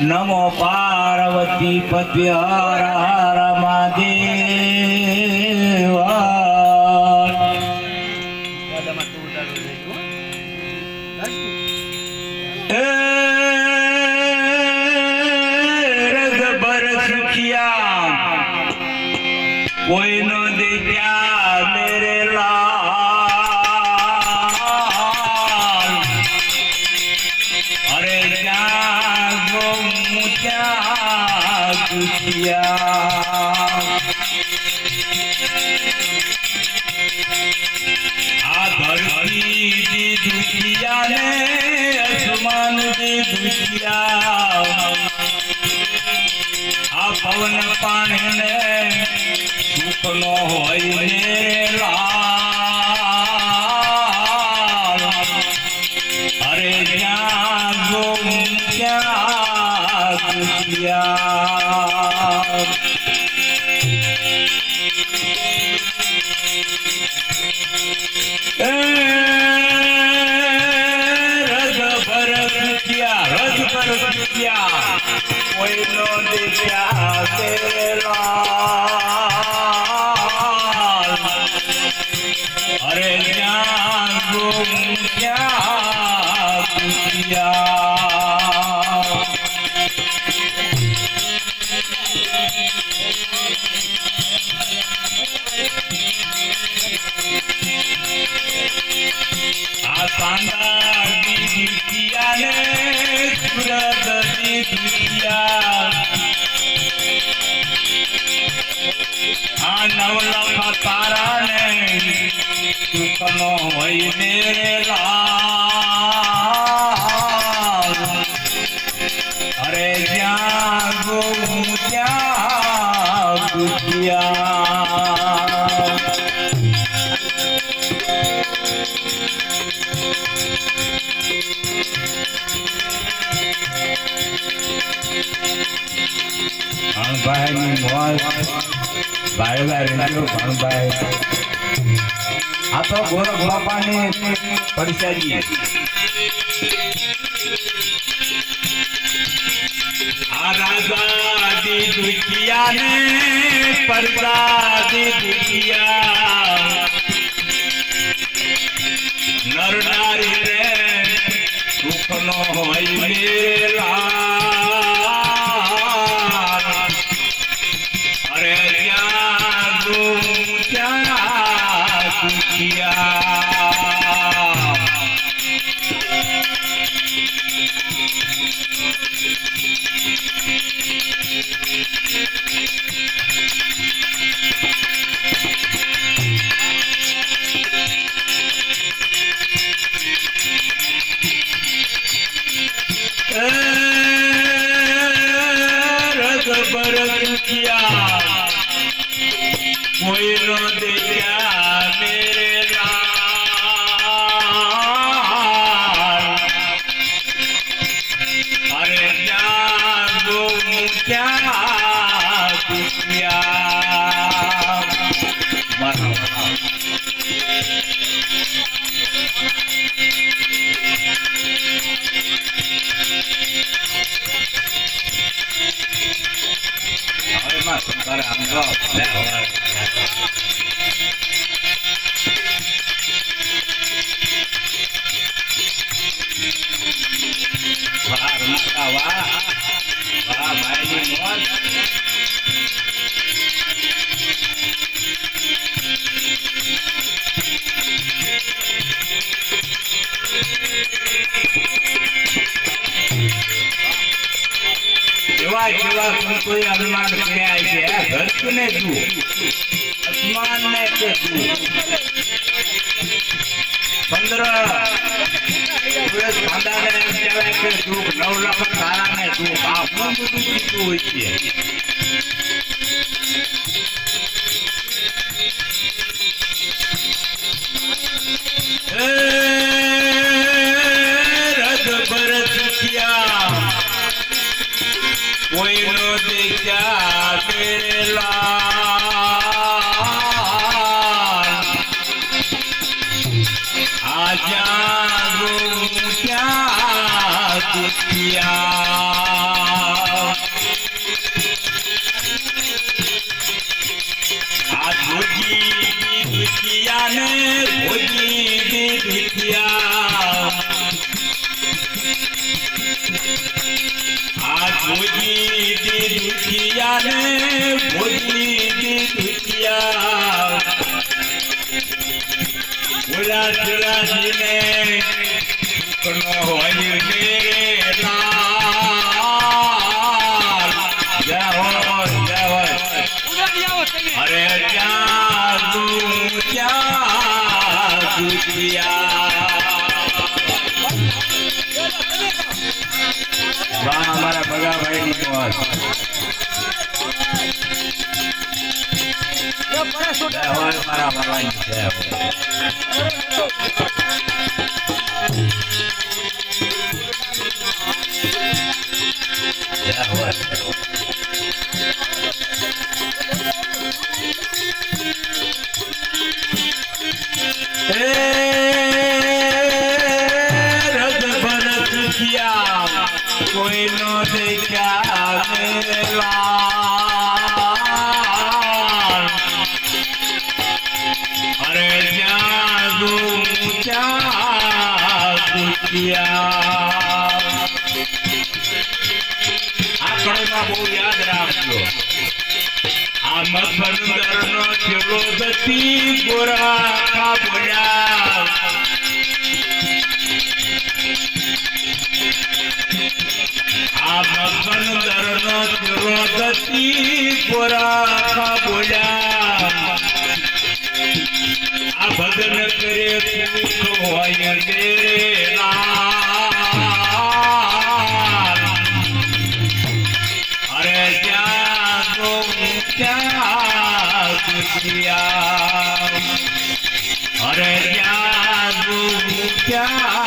નમો પાર્વતી પતિ હર હર મહાદેવ. કોઈ નો દેખ્યા દુખિયા આ ધરતી દી દુખિયા ને અસમાન દી દુખિયા આ પવન પાણી ને સુખ ને રજ દુખિયા રજ ભર દુખિયા તારા ને સુખનો હોય ને ભણભાઈની મોજ, ભાઈલા રેડિયો ભણભાઈ. આ તો ગોરખ બાપાની પરસાજી આ રાજા દી દુખિયા ને પરદા દી દુખિયા. નર નારી હોય મારા એવા જેવા સંતોએ અભિમાન કર્યા છે ધરતીને જુઓ. અસમાનને કે જુઓ. ચંદ્ર ચાંદાને એમ કહેવાય કે દુઃખ નવલખ આ બધું કીધું હોય છે. કોઈનો દેખ્યા તેરે લાલ આજા ગો ત્યાં દુખિયા ને ધોજી દી દુખિયા ઓલા ચલાજીને દુઃખનો હોય ને અરે જાદુ જાદુ વાહ અમારા ભગાભાઈ ની મોજ Dehoy para malain dehoy. Dehoy. Rad koi. કિયા આંકડોમાં બહુ યાદ રાખજો. આ મગનદર નો ચલો દતી ગોરા કા બોલ્યા. આ મગનદર નો ચલો દતી ગોરા કા બોલ્યા. આ ભજન કરે સુખ કિયા અરે જાગો કિયા